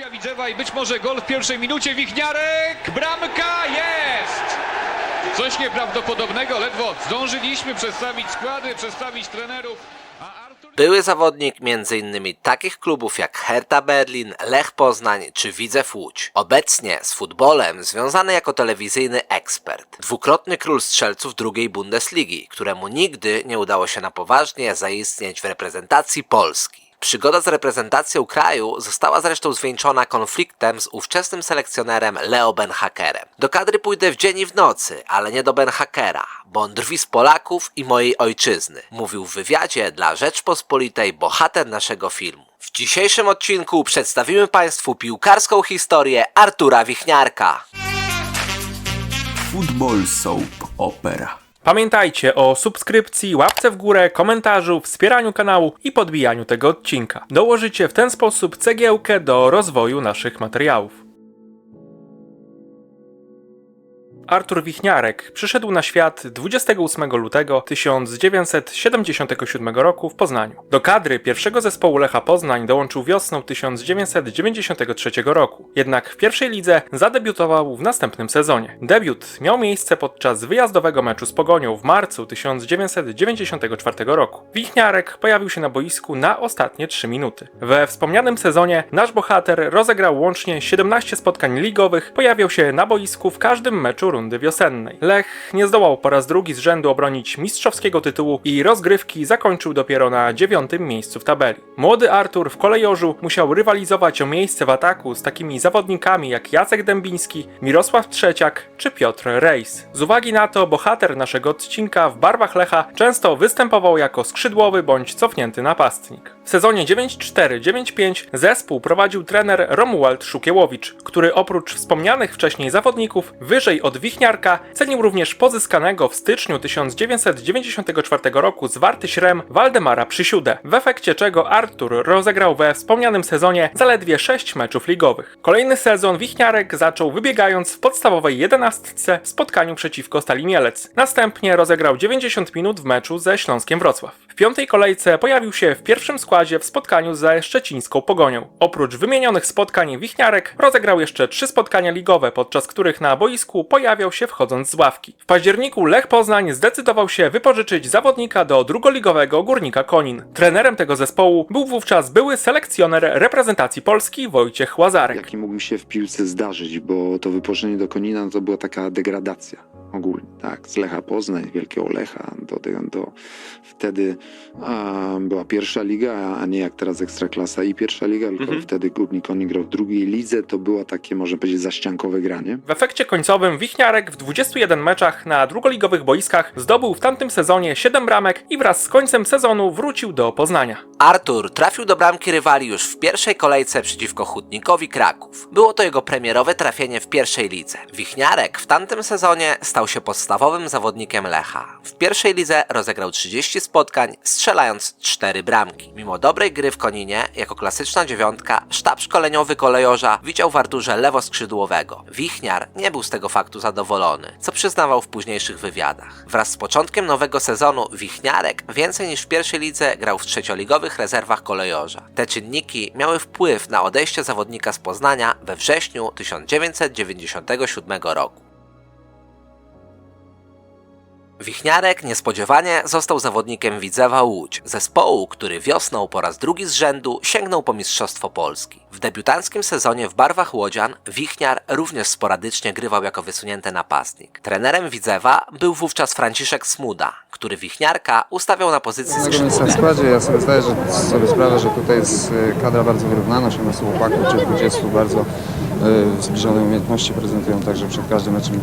Akcja Widzewa i być może gol w pierwszej minucie. Wichniarek, bramka jest! Coś nieprawdopodobnego, ledwo zdążyliśmy przedstawić składy, przedstawić trenerów. Były zawodnik m.in. takich klubów jak Hertha Berlin, Lech Poznań czy Widzew Łódź. Obecnie z futbolem związany jako telewizyjny ekspert. Dwukrotny król strzelców drugiej Bundesligi, któremu nigdy nie udało się na poważnie zaistnieć w reprezentacji Polski. Przygoda z reprezentacją kraju została zresztą zwieńczona konfliktem z ówczesnym selekcjonerem Leo Benhakerem. Do kadry pójdę w dzień i w nocy, ale nie do Benhakera, bo on drwi z Polaków i mojej ojczyzny, mówił w wywiadzie dla Rzeczpospolitej bohater naszego filmu. W dzisiejszym odcinku przedstawimy Państwu piłkarską historię Artura Wichniarka. Football Soap Opera. Pamiętajcie o subskrypcji, łapce w górę, komentarzu, wspieraniu kanału i podbijaniu tego odcinka. Dołożycie w ten sposób cegiełkę do rozwoju naszych materiałów. Artur Wichniarek przyszedł na świat 28 lutego 1977 roku w Poznaniu. Do kadry pierwszego zespołu Lecha Poznań dołączył wiosną 1993 roku. Jednak w pierwszej lidze zadebiutował w następnym sezonie. Debiut miał miejsce podczas wyjazdowego meczu z Pogonią w marcu 1994 roku. Wichniarek pojawił się na boisku na ostatnie 3 minuty. We wspomnianym sezonie nasz bohater rozegrał łącznie 17 spotkań ligowych, pojawiał się na boisku w każdym meczu rundy wiosennej. Lech nie zdołał po raz drugi z rzędu obronić mistrzowskiego tytułu i rozgrywki zakończył dopiero na dziewiątym miejscu w tabeli. Młody Artur w kolejorzu musiał rywalizować o miejsce w ataku z takimi zawodnikami jak Jacek Dębiński, Mirosław Trzeciak czy Piotr Rejs. Z uwagi na to bohater naszego odcinka w barwach Lecha często występował jako skrzydłowy bądź cofnięty napastnik. W sezonie 9-4-9-5 zespół prowadził trener Romuald Szukiełowicz, który oprócz wspomnianych wcześniej zawodników wyżej od Wichniarka cenił również pozyskanego w styczniu 1994 roku z Warty Śrem Waldemara Przysiudę, w efekcie czego Artur rozegrał we wspomnianym sezonie zaledwie 6 meczów ligowych. Kolejny sezon Wichniarek zaczął wybiegając w podstawowej jedenastce w spotkaniu przeciwko Stali Mielec. Następnie rozegrał 90 minut w meczu ze Śląskiem Wrocław. W piątej kolejce pojawił się w pierwszym składzie w spotkaniu ze szczecińską Pogonią. Oprócz wymienionych spotkań Wichniarek rozegrał jeszcze trzy spotkania ligowe, podczas których na boisku pojawiał się wchodząc z ławki. W październiku Lech Poznań zdecydował się wypożyczyć zawodnika do drugoligowego Górnika Konin. Trenerem tego zespołu był wówczas były selekcjoner reprezentacji Polski Wojciech Łazarek. jaki mógł mi się w piłce zdarzyć, bo to wypożyczenie do Konina to była taka degradacja ogólnie, tak, z Lecha Poznań, Wielkiego Lecha, do, do, do wtedy a, była pierwsza liga, a nie jak teraz Ekstraklasa i pierwsza liga, tylko Mhm. wtedy Górnik Konin grał w drugiej lidze, to było takie, można powiedzieć, zaściankowe granie. W efekcie końcowym Wichniarek w 21 meczach na drugoligowych boiskach zdobył w tamtym sezonie 7 bramek i wraz z końcem sezonu wrócił do Poznania. Artur trafił do bramki rywali już w pierwszej kolejce przeciwko Hutnikowi Kraków. Było to jego premierowe trafienie w pierwszej lidze. Wichniarek w tamtym sezonie stał się podstawowym zawodnikiem Lecha. W pierwszej lidze rozegrał 30 spotkań, strzelając 4 bramki. Mimo dobrej gry w Koninie, jako klasyczna dziewiątka, sztab szkoleniowy kolejorza widział w Arturze lewoskrzydłowego. Wichniar nie był z tego faktu zadowolony, co przyznawał w późniejszych wywiadach. Wraz z początkiem nowego sezonu Wichniarek więcej niż w pierwszej lidze grał w trzecioligowych rezerwach kolejorza. Te czynniki miały wpływ na odejście zawodnika z Poznania we wrześniu 1997 roku. Wichniarek niespodziewanie został zawodnikiem Widzewa Łódź, zespołu, który wiosną po raz drugi z rzędu sięgnął po Mistrzostwo Polski. W debiutanckim sezonie w barwach Łodzian Wichniar również sporadycznie grywał jako wysunięty napastnik. Trenerem Widzewa był wówczas Franciszek Smuda, który Wichniarka ustawiał na pozycji miejsca w składzie ja sobie zdaję że, sobie sprawę, że tutaj jest e, kadra bardzo wyrównana, 18 chłopaków czy 20 bardzo zbliżone umiejętności prezentują także przed każdym meczem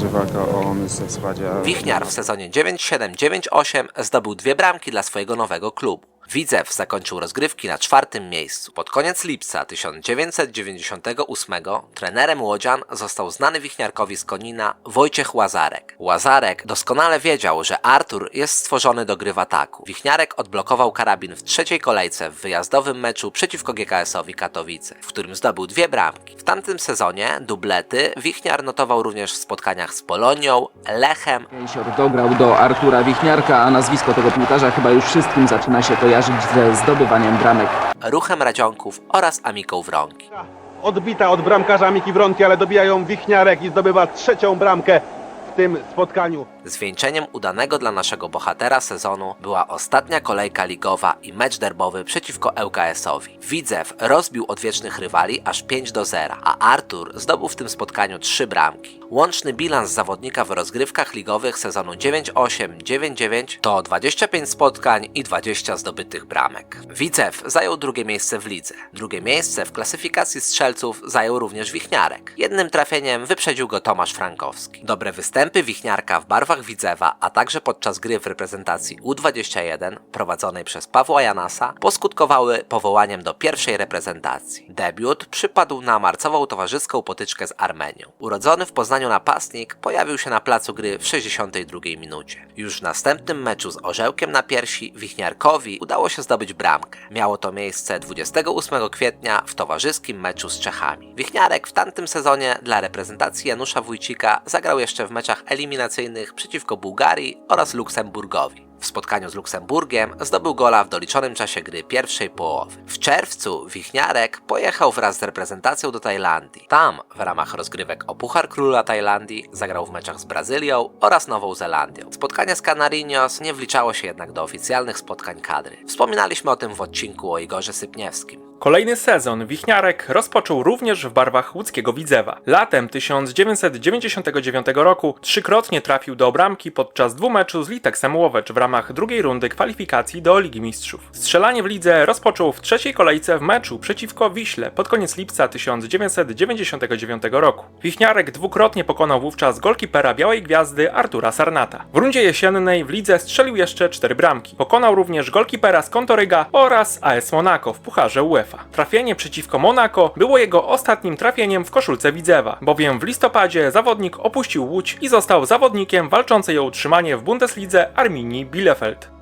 o miejsce w składzie. Wichniar w sezonie 9-7-9-8 zdobył dwie bramki dla swojego nowego klubu. Widzew zakończył rozgrywki na czwartym miejscu. Pod koniec lipca 1998 trenerem Łodzian został znany Wichniarkowi z Konina Wojciech Łazarek. Łazarek doskonale wiedział, że Artur jest stworzony do gry w ataku. Wichniarek odblokował karabin w trzeciej kolejce w wyjazdowym meczu przeciwko GKS-owi Katowice, w którym zdobył dwie bramki. W tamtym sezonie dublety Wichniar notował również w spotkaniach z Polonią, Lechem dograł do Artura Wichniarka, a nazwisko tego piłkarza chyba już wszystkim zaczyna się kojarzyć ze zdobywaniem bramek. Ruchem Radzionków oraz Amiką Wronki. odbita od bramkarza Miki Wronki, ale dobija ją Wichniarek i zdobywa trzecią bramkę w tym spotkaniu. Zwieńczeniem udanego dla naszego bohatera sezonu była ostatnia kolejka ligowa i mecz derbowy przeciwko ŁKS-owi. Widzew rozbił odwiecznych rywali aż 5 do 0, a Artur zdobył w tym spotkaniu 3 bramki. Łączny bilans zawodnika w rozgrywkach ligowych sezonu 9-8-9-9 to 25 spotkań i 20 zdobytych bramek. Widzew zajął drugie miejsce w lidze. Drugie miejsce w klasyfikacji strzelców zajął również Wichniarek. Jednym trafieniem wyprzedził go Tomasz Frankowski. Dobre występy Wichniarka w barwach Widzewa, a także podczas gry w reprezentacji U21 prowadzonej przez Pawła Janasa poskutkowały powołaniem do pierwszej reprezentacji. Debiut przypadł na marcową towarzyską potyczkę z Armenią. Urodzony w Poznaniu napastnik pojawił się na placu gry w 62 minucie. Już w następnym meczu z orzełkiem na piersi Wichniarkowi udało się zdobyć bramkę. Miało to miejsce 28 kwietnia w towarzyskim meczu z Czechami. Wichniarek w tamtym sezonie dla reprezentacji Janusza Wójcika zagrał jeszcze w meczach eliminacyjnych przeciwko Bułgarii oraz Luksemburgowi. W spotkaniu z Luksemburgiem zdobył gola w doliczonym czasie gry pierwszej połowy. W czerwcu Wichniarek pojechał wraz z reprezentacją do Tajlandii. Tam, w ramach rozgrywek o Puchar Króla Tajlandii, zagrał w meczach z Brazylią oraz Nową Zelandią. Spotkanie z Canarinos nie wliczało się jednak do oficjalnych spotkań kadry. Wspominaliśmy o tym w odcinku o Igorze Sypniewskim. Kolejny sezon Wichniarek rozpoczął również w barwach łódzkiego Widzewa. Latem 1999 roku trzykrotnie trafił do bramki podczas dwumeczu z Liteksem Łowecz w ramach drugiej rundy kwalifikacji do Ligi Mistrzów. Strzelanie w lidze rozpoczął w trzeciej kolejce w meczu przeciwko Wiśle pod koniec lipca 1999 roku. Wichniarek dwukrotnie pokonał wówczas golkipera Białej Gwiazdy Artura Sarnata. W rundzie jesiennej w lidze strzelił jeszcze cztery bramki. Pokonał również golkipera z Kontoryga oraz AS Monaco w Pucharze UEFA. Trafienie przeciwko Monaco było jego ostatnim trafieniem w koszulce Widzewa, bowiem w listopadzie zawodnik opuścił Łódź i został zawodnikiem walczącej o utrzymanie w Bundeslidze Arminii Bielefeld.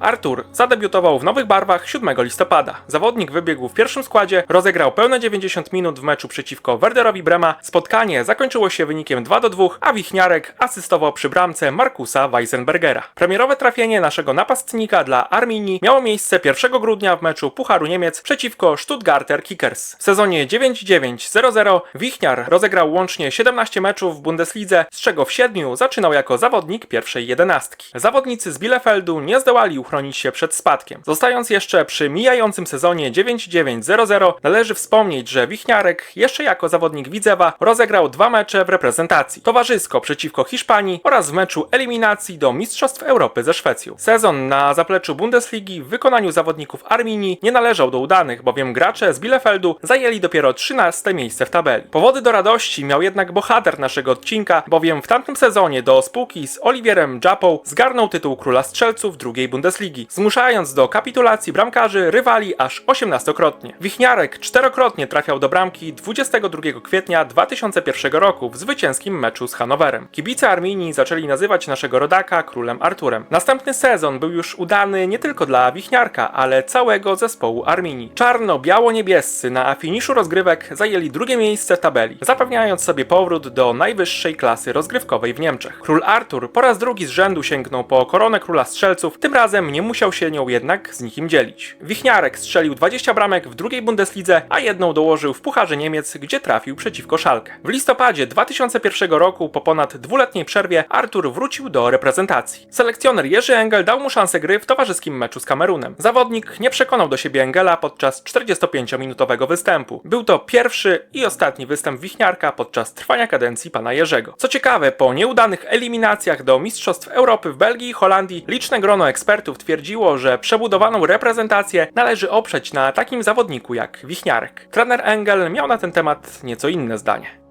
Artur zadebiutował w nowych barwach 7 listopada. Zawodnik wybiegł w pierwszym składzie, rozegrał pełne 90 minut w meczu przeciwko Werderowi Brema. Spotkanie zakończyło się wynikiem 2 do 2, a Wichniarek asystował przy bramce Markusa Weisenbergera. Premierowe trafienie naszego napastnika dla Arminii miało miejsce 1 grudnia w meczu Pucharu Niemiec przeciwko Stuttgarter Kickers. W sezonie 9-9-0-0 Wichniar rozegrał łącznie 17 meczów w Bundeslidze, z czego w 7 zaczynał jako zawodnik pierwszej jedenastki. Zawodnicy z Bielefeldu nie zdołali uchronić się przed spadkiem. Zostając jeszcze przy mijającym sezonie 9-9-0-0, należy wspomnieć, że Wichniarek jeszcze jako zawodnik Widzewa rozegrał dwa mecze w reprezentacji. Towarzysko przeciwko Hiszpanii oraz w meczu eliminacji do Mistrzostw Europy ze Szwecją. Sezon na zapleczu Bundesligi w wykonaniu zawodników Arminii nie należał do udanych, bowiem gracze z Bielefeldu zajęli dopiero 13 miejsce w tabeli. Powody do radości miał jednak bohater naszego odcinka, bowiem w tamtym sezonie do spółki z Oliwierem Japą zgarnął tytuł króla strzelców drugiej Bundesligi, zmuszając do kapitulacji bramkarzy rywali aż 18-krotnie. Wichniarek czterokrotnie trafiał do bramki 22 kwietnia 2001 roku w zwycięskim meczu z Hanowerem. Kibice Arminii zaczęli nazywać naszego rodaka królem Arturem. Następny sezon był już udany nie tylko dla Wichniarka, ale całego zespołu Arminii. Czarno-biało-niebiescy na finiszu rozgrywek zajęli drugie miejsce w tabeli, zapewniając sobie powrót do najwyższej klasy rozgrywkowej w Niemczech. Król Artur po raz drugi z rzędu sięgnął po koronę króla strzelców, tym razem nie musiał się nią jednak z nikim dzielić. Wichniarek strzelił 20 bramek w drugiej Bundeslidze, a jedną dołożył w Pucharze Niemiec, gdzie trafił przeciwko Szalkę. W listopadzie 2001 roku, po ponad dwuletniej przerwie, Artur wrócił do reprezentacji. Selekcjoner Jerzy Engel dał mu szansę gry w towarzyskim meczu z Kamerunem. Zawodnik nie przekonał do siebie Engela podczas 45-minutowego występu. Był to pierwszy i ostatni występ Wichniarka podczas trwania kadencji pana Jerzego. Co ciekawe, po nieudanych eliminacjach do Mistrzostw Europy w Belgii i Holandii, liczne grono ekspertów twierdziło, że przebudowaną reprezentację należy oprzeć na takim zawodniku jak Wichniarek. Trener Engel miał na ten temat nieco inne zdanie.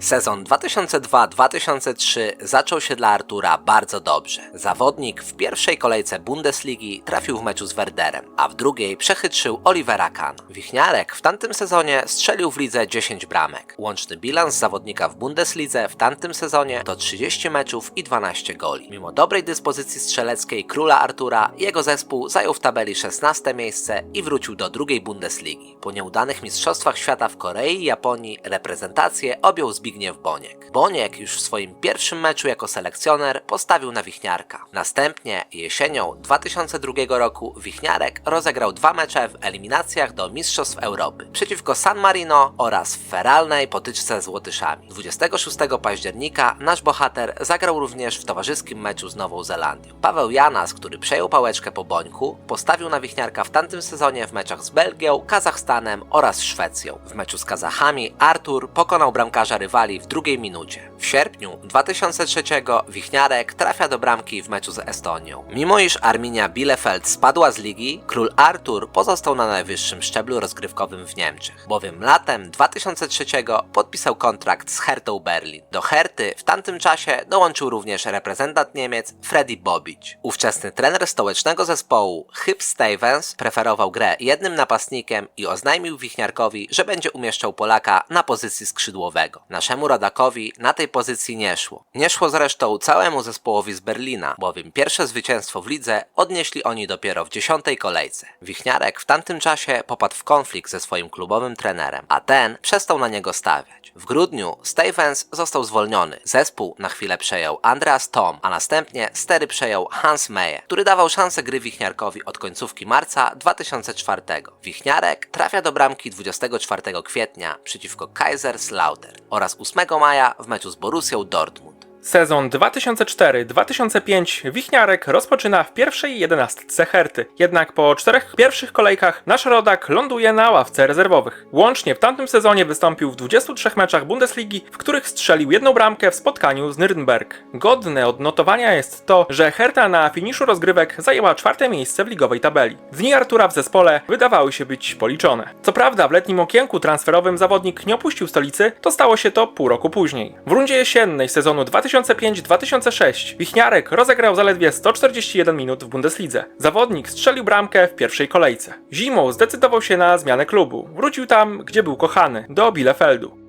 Sezon 2002-2003 zaczął się dla Artura bardzo dobrze. Zawodnik w pierwszej kolejce Bundesligi trafił w meczu z Werderem, a w drugiej przechytrzył Olivera Kahn. Wichniarek w tamtym sezonie strzelił w lidze 10 bramek. Łączny bilans zawodnika w Bundeslidze w tamtym sezonie to 30 meczów i 12 goli. Mimo dobrej dyspozycji strzeleckiej króla Artura, jego zespół zajął w tabeli 16 miejsce i wrócił do drugiej Bundesligi. Po nieudanych mistrzostwach świata w Korei i Japonii reprezentację objął Zbigniew Zbigniew Boniek. Boniek już w swoim pierwszym meczu jako selekcjoner postawił na Wichniarka. Następnie jesienią 2002 roku Wichniarek rozegrał dwa mecze w eliminacjach do Mistrzostw Europy przeciwko San Marino oraz w feralnej potyczce z Łotyszami. 26 października nasz bohater zagrał również w towarzyskim meczu z Nową Zelandią. Paweł Janas, który przejął pałeczkę po Bońku, postawił na Wichniarka w tamtym sezonie w meczach z Belgią, Kazachstanem oraz Szwecją. W meczu z Kazachami Artur pokonał bramkarza w drugiej minucie. W sierpniu 2003 Wichniarek trafia do bramki w meczu z Estonią. Mimo iż Arminia Bielefeld spadła z ligi, król Artur pozostał na najwyższym szczeblu rozgrywkowym w Niemczech, bowiem latem 2003 podpisał kontrakt z Hertą Berlin. Do Herty w tamtym czasie dołączył również reprezentant Niemiec Freddy Bobic. Ówczesny trener stołecznego zespołu Hyp Stevens preferował grę jednym napastnikiem i oznajmił Wichniarkowi, że będzie umieszczał Polaka na pozycji skrzydłowego. Naszemu rodakowi na tej pozycji nie szło. Nie szło zresztą całemu zespołowi z Berlina, bowiem pierwsze zwycięstwo w lidze odnieśli oni dopiero w dziesiątej kolejce. Wichniarek w tamtym czasie popadł w konflikt ze swoim klubowym trenerem, a ten przestał na niego stawiać. W grudniu Stevens został zwolniony. Zespół na chwilę przejął Andreas Tom, a następnie stery przejął Hans Meyer, który dawał szansę gry Wichniarkowi od końcówki marca 2004. Wichniarek trafia do bramki 24 kwietnia przeciwko Kaiserslautern oraz 8 maja w meczu z Borussią Dortmund. Sezon 2004-2005 Wichniarek rozpoczyna w pierwszej jedenastce Herty. Jednak po czterech pierwszych kolejkach nasz rodak ląduje na ławce rezerwowych. Łącznie w tamtym sezonie wystąpił w 23 meczach Bundesligi, w których strzelił jedną bramkę w spotkaniu z Nürnberg. Godne odnotowania jest to, że Herta na finiszu rozgrywek zajęła czwarte miejsce w ligowej tabeli. Dni Artura w zespole wydawały się być policzone. Co prawda w letnim okienku transferowym zawodnik nie opuścił stolicy, to stało się to pół roku później. W rundzie jesiennej sezonu 2005-2006 Wichniarek rozegrał zaledwie 141 minut w Bundeslidze. Zawodnik strzelił bramkę w pierwszej kolejce. Zimą zdecydował się na zmianę klubu. Wrócił tam, gdzie był kochany, do Bielefeldu.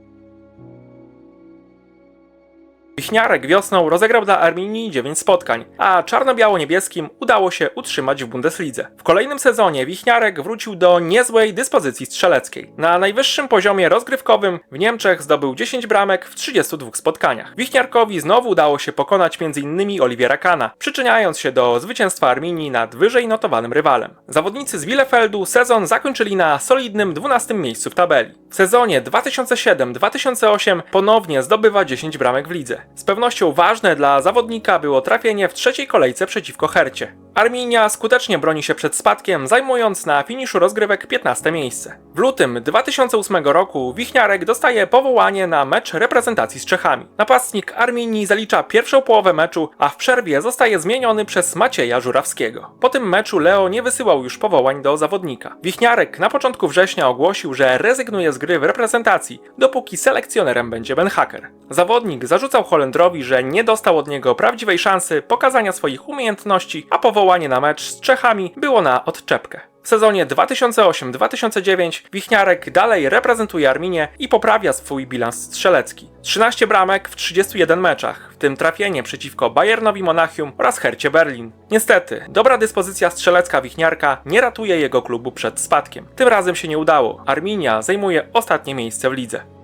Wichniarek wiosną rozegrał dla Arminii 9 spotkań, a czarno-biało-niebieskim udało się utrzymać w Bundeslidze. W kolejnym sezonie Wichniarek wrócił do niezłej dyspozycji strzeleckiej. Na najwyższym poziomie rozgrywkowym w Niemczech zdobył 10 bramek w 32 spotkaniach. Wichniarkowi znowu udało się pokonać m.in. Oliwiera Kana, przyczyniając się do zwycięstwa Arminii nad wyżej notowanym rywalem. Zawodnicy z Bielefeldu sezon zakończyli na solidnym 12 miejscu w tabeli. W sezonie 2007-2008 ponownie zdobywa 10 bramek w lidze. Z pewnością ważne dla zawodnika było trafienie w trzeciej kolejce przeciwko Hercie. Arminia skutecznie broni się przed spadkiem, zajmując na finiszu rozgrywek 15 miejsce. W lutym 2008 roku Wichniarek dostaje powołanie na mecz reprezentacji z Czechami. Napastnik Arminii zalicza pierwszą połowę meczu, a w przerwie zostaje zmieniony przez Macieja Żurawskiego. Po tym meczu Leo nie wysyłał już powołań do zawodnika. Wichniarek na początku września ogłosił, że rezygnuje z gry w reprezentacji, dopóki selekcjonerem będzie Ben Hacker. Zawodnik zarzucał Holendrowi, że nie dostał od niego prawdziwej szansy pokazania swoich umiejętności, a powołanie na mecz z Czechami było na odczepkę. W sezonie 2008-2009 Wichniarek dalej reprezentuje Arminię i poprawia swój bilans strzelecki. 13 bramek w 31 meczach, w tym trafienie przeciwko Bayernowi Monachium oraz Hercie Berlin. Niestety, dobra dyspozycja strzelecka Wichniarka nie ratuje jego klubu przed spadkiem. Tym razem się nie udało. Arminia zajmuje ostatnie miejsce w lidze.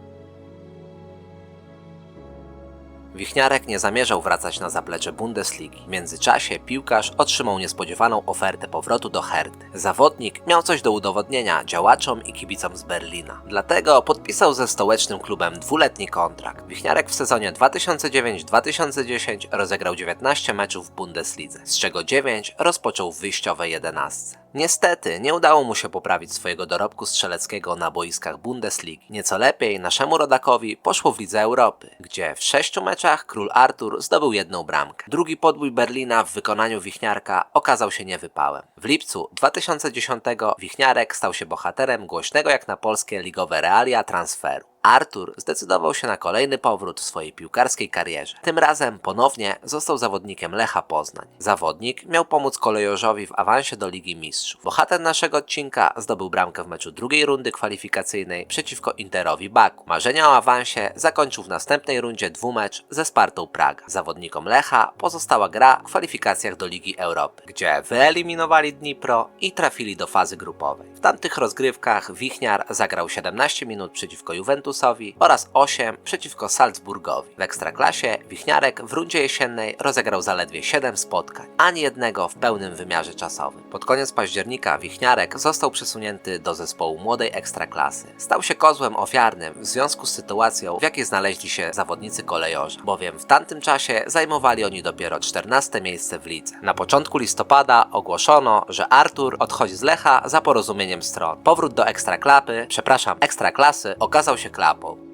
Wichniarek nie zamierzał wracać na zaplecze Bundesligi. W międzyczasie piłkarz otrzymał niespodziewaną ofertę powrotu do Herty. Zawodnik miał coś do udowodnienia działaczom i kibicom z Berlina. Dlatego podpisał ze stołecznym klubem dwuletni kontrakt. Wichniarek w sezonie 2009-2010 rozegrał 19 meczów w Bundeslidze, z czego 9 rozpoczął w wyjściowej 11. Niestety nie udało mu się poprawić swojego dorobku strzeleckiego na boiskach Bundesligi. Nieco lepiej naszemu rodakowi poszło w Lidze Europy, gdzie w sześciu meczach król Artur zdobył jedną bramkę. Drugi podbój Berlina w wykonaniu Wichniarka okazał się niewypałem. W lipcu 2010 Wichniarek stał się bohaterem głośnego jak na polskie ligowe realia transferu. Artur zdecydował się na kolejny powrót w swojej piłkarskiej karierze. Tym razem ponownie został zawodnikiem Lecha Poznań. Zawodnik miał pomóc kolejorzowi w awansie do Ligi Mistrzów. Bohater naszego odcinka zdobył bramkę w meczu drugiej rundy kwalifikacyjnej przeciwko Interowi Baku. Marzenia o awansie zakończył w następnej rundzie dwumecz ze Spartą Praga. Zawodnikom Lecha pozostała gra w kwalifikacjach do Ligi Europy, gdzie wyeliminowali Dnipro i trafili do fazy grupowej. W tamtych rozgrywkach Wichniar zagrał 17 minut przeciwko Juventusowi Juventusowi oraz 8 przeciwko Salzburgowi. W Ekstraklasie Wichniarek w rundzie jesiennej rozegrał zaledwie 7 spotkań, ani jednego w pełnym wymiarze czasowym. Pod koniec października Wichniarek został przesunięty do zespołu młodej Ekstraklasy. Stał się kozłem ofiarnym w związku z sytuacją, w jakiej znaleźli się zawodnicy kolejorza, bowiem w tamtym czasie zajmowali oni dopiero 14 miejsce w lidze. Na początku listopada ogłoszono, że Artur odchodzi z Lecha za porozumieniem stron. Powrót do Ekstraklapy, przepraszam, Ekstraklasy okazał się Clapo.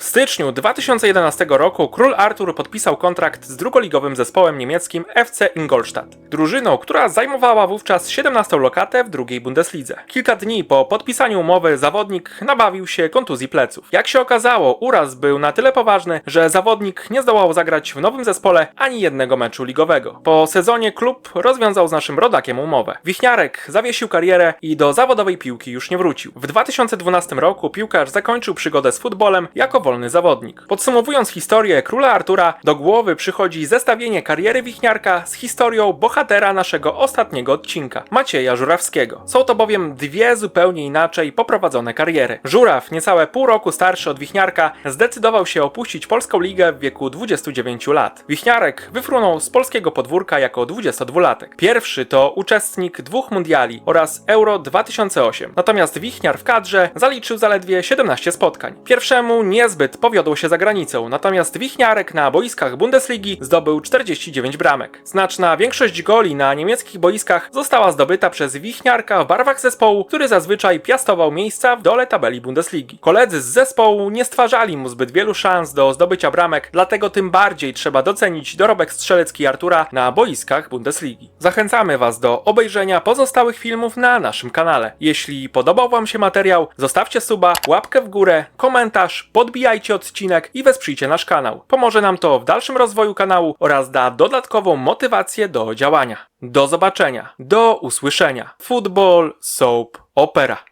W styczniu 2011 roku król Artur podpisał kontrakt z drugoligowym zespołem niemieckim FC Ingolstadt, drużyną, która zajmowała wówczas 17 lokatę w drugiej Bundeslidze. Kilka dni po podpisaniu umowy zawodnik nabawił się kontuzji pleców. Jak się okazało, uraz był na tyle poważny, że zawodnik nie zdołał zagrać w nowym zespole ani jednego meczu ligowego. Po sezonie klub rozwiązał z naszym rodakiem umowę. Wichniarek zawiesił karierę i do zawodowej piłki już nie wrócił. W 2012 roku piłkarz zakończył przygodę z futbolem jako wolny zawodnik. Podsumowując historię króla Artura, do głowy przychodzi zestawienie kariery Wichniarka z historią bohatera naszego ostatniego odcinka, Macieja Żurawskiego. Są to bowiem dwie zupełnie inaczej poprowadzone kariery. Żuraw, niecałe pół roku starszy od Wichniarka, zdecydował się opuścić polską ligę w wieku 29 lat. Wichniarek wyfrunął z polskiego podwórka jako 22-latek. Pierwszy to uczestnik dwóch mundiali oraz Euro 2008. Natomiast Wichniar w kadrze zaliczył zaledwie 17 spotkań. Pierwszemu niezbyt powiodło się za granicą, natomiast Wichniarek na boiskach Bundesligi zdobył 49 bramek. Znaczna większość goli na niemieckich boiskach została zdobyta przez Wichniarka w barwach zespołu, który zazwyczaj piastował miejsca w dole tabeli Bundesligi. Koledzy z zespołu nie stwarzali mu zbyt wielu szans do zdobycia bramek, dlatego tym bardziej trzeba docenić dorobek strzelecki Artura na boiskach Bundesligi. Zachęcamy Was do obejrzenia pozostałych filmów na naszym kanale. Jeśli podobał Wam się materiał, zostawcie suba, łapkę w górę, komentarz, podbijajcie odcinek i wesprzyjcie nasz kanał. Pomoże nam to w dalszym rozwoju kanału oraz da dodatkową motywację do działania. Do zobaczenia, do usłyszenia. Football Soap Opera.